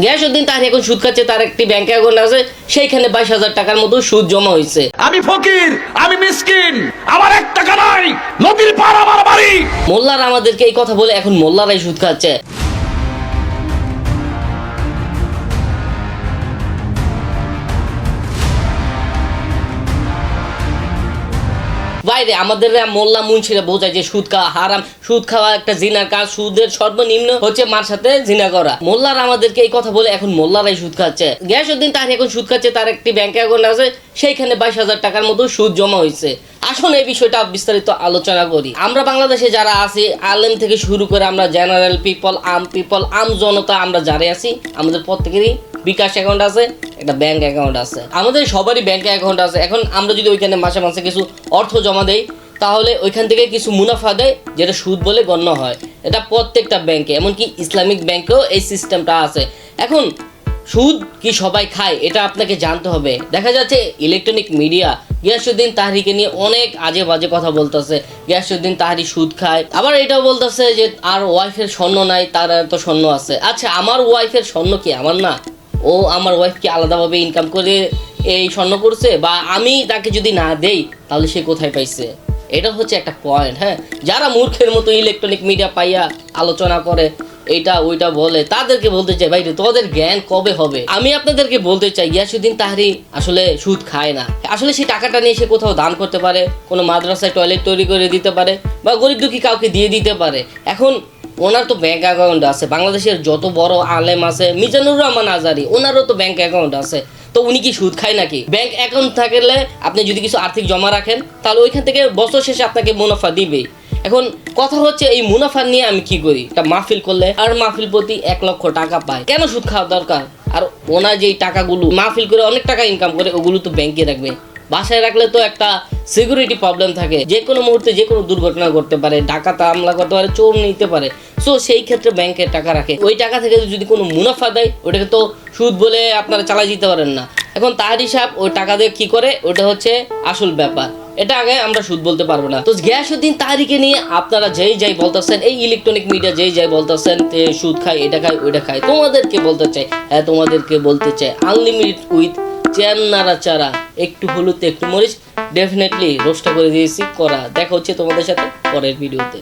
গিয়াসুদ্দিন তার এখন সুদ খাচ্ছে তার একটি ব্যাংক অ্যাকাউন্ট আছে সেইখানে বাইশ হাজার টাকার মতো সুদ জমা হয়েছে। আমি ফকির আমি মিসকিন আমার এক টাকা নাই নদীর পার আমার বাড়ি। মোল্লারা আমাদেরকে এই কথা বলে এখন মোল্লারাই সুদ খাচ্ছে। বাইরে আমাদের মোল্লা মুন্সিরা বোঝায় যে সুদ খাওয়া হারাম। সুদ খাওয়া একটা জিনার কাজ, সুদের সর্বনিম্ন হচ্ছে মার সাথে জিনা করা। মোল্লারা আমাদেরকে এই কথা বলে, এখন মোল্লারাই সুদ খাচ্ছে। গ্যাসউদ্দিন তার এখন সুদ খাচ্ছে, তার একটি ব্যাংক অ্যাকাউন্ট আছে, সেইখানে বাইশ হাজার টাকার মতো সুদ জমা হয়েছে। আসুন এই বিষয়টা বিস্তারিত আলোচনা করি। আমরা বাংলাদেশে যারা আছি, আলেম থেকে শুরু করে আমরা জেনারেল পিপল আম পিপল আম জনতা আমরা যারা আছি, আমাদের প্রত্যেকেরই বিকাশ অ্যাকাউন্ট আছে। একটা ব্যাংক অ্যাকাউন্ট আছে। আমাদের সবারই ব্যাংক অ্যাকাউন্ট আছে। এখন আমরা যদি ওইখানে মাসে মাসে কিছু অর্থ জমা দেই, তাহলে ওইখান থেকে কিছু মুনাফা দেয়, যেটা সুদ বলে গণ্য হয়। এটা প্রত্যেকটা ব্যাংকে এমনকি ইসলামিক ব্যাংকেও এই সিস্টেমটা আছে। এখন সুদ কি সবাই খায়, এটা আপনাকে জানতে হবে। দেখা যাচ্ছে ইলেকট্রনিক মিডিয়া গিয়াসুদ্দিন তাহারিকে নিয়ে অনেক আজে বাজে কথা বলতেছে। গিয়াসুদ্দিন তাহারি সুদ খায়। আবার এটাও বলতেছে যে, আর ওয়াইফের স্বর্ণ নাই, তার এত স্বর্ণ আছে। আচ্ছা আমার ওয়াইফের স্বর্ণ কি আমার না? ও আমার ওয়াইফকে আলাদাভাবে ইনকাম করে এই স্বর্ণ করছে বা আমি তাকে যদি না দেই, তাহলে সে কোথায় পাইছে? এটা হচ্ছে একটা পয়েন্ট হ্যাঁ? যারা মূর্খের মতো ইলেকট্রনিক মিডিয়া পাইয়া আলোচনা করে এইটা ওইটা বলে, তাদেরকে বলতে চাই, ভাই তোদের জ্ঞান কবে হবে? আমি আপনাদেরকে বলতে চাই, ইয়াসুদ্দিন তাহারি আসলে সুদ খায় না। আসলে সেই টাকাটা নিয়ে সে কোথাও দান করতে পারে, কোনো মাদ্রাসায় টয়লেট তৈরি করে দিতে পারে, বা গরিব দুঃখী কাউকে দিয়ে দিতে পারে। এখন ওনার তো ব্যাংক অ্যাকাউন্ট আছে, বাংলাদেশের যত বড় আলেম আছে, মিজানুর রহমান আজারি, ওনারও তো ব্যাংক অ্যাকাউন্ট আছে। তো উনি কি সুদ খায় নাকি? ব্যাংক অ্যাকাউন্ট থাকলে আপনি যদি কিছু আর্থিক জমা রাখেন, তাহলে ওইখান থেকে বছর শেষে আপনাকে মুনাফা দিবেই এখন কথা হচ্ছে, এই মুনাফা নিয়ে আমি কি করি? একটা মাহফিল করলে আর মাহফিল প্রতি এক লক্ষ টাকা পায় কেন সুদ খাওয়া দরকার? আর ওনার যেই টাকাগুলো মাহফিল করে অনেক টাকা ইনকাম করে, ওগুলো তো ব্যাংকে রাখবে। বাসায় রাখলে তো একটা সিকিউরিটি প্রবলেম থাকে। যে কোনো মুহূর্তে যে কোনো দুর্ঘটনা ঘটতে পারে ডাকাত হামলা করতে পারে, চোর নিতে পারে। সো সেই ক্ষেত্রে ব্যাংকে টাকা রাখে। ওই টাকা থেকে যদি কোনো মুনাফা দেয়, ওটাকে তো সুদ বলে আপনারা চালাই দিতে পারেন না। এখন তার হিসাব, ওই টাকা দিয়ে কি করে? ওটা হচ্ছে আসল ব্যাপার। এটা আগে আমরা সুদ বলতে পারব না। তো গ্যাসউদ্দিন তাহারিকে নিয়ে আপনারা যেই যাই বলতেছেন, এই ইলেকট্রনিক মিডিয়া যেই যাই বলতেছেন সুদ খায়, এটা খায়, ওইটা খায়। তোমাদেরকে বলতে চাই। হ্যাঁ তোমাদেরকে বলতে চাই। আনলিমিটেড উইথ চেন নাড়াচাড়া, একটু হলুদ, একটু মরিচ ডেফিনেটলি রোস্টা করে দিয়েছি, করা। দেখা হচ্ছে তোমাদের সাথে পরের ভিডিওতে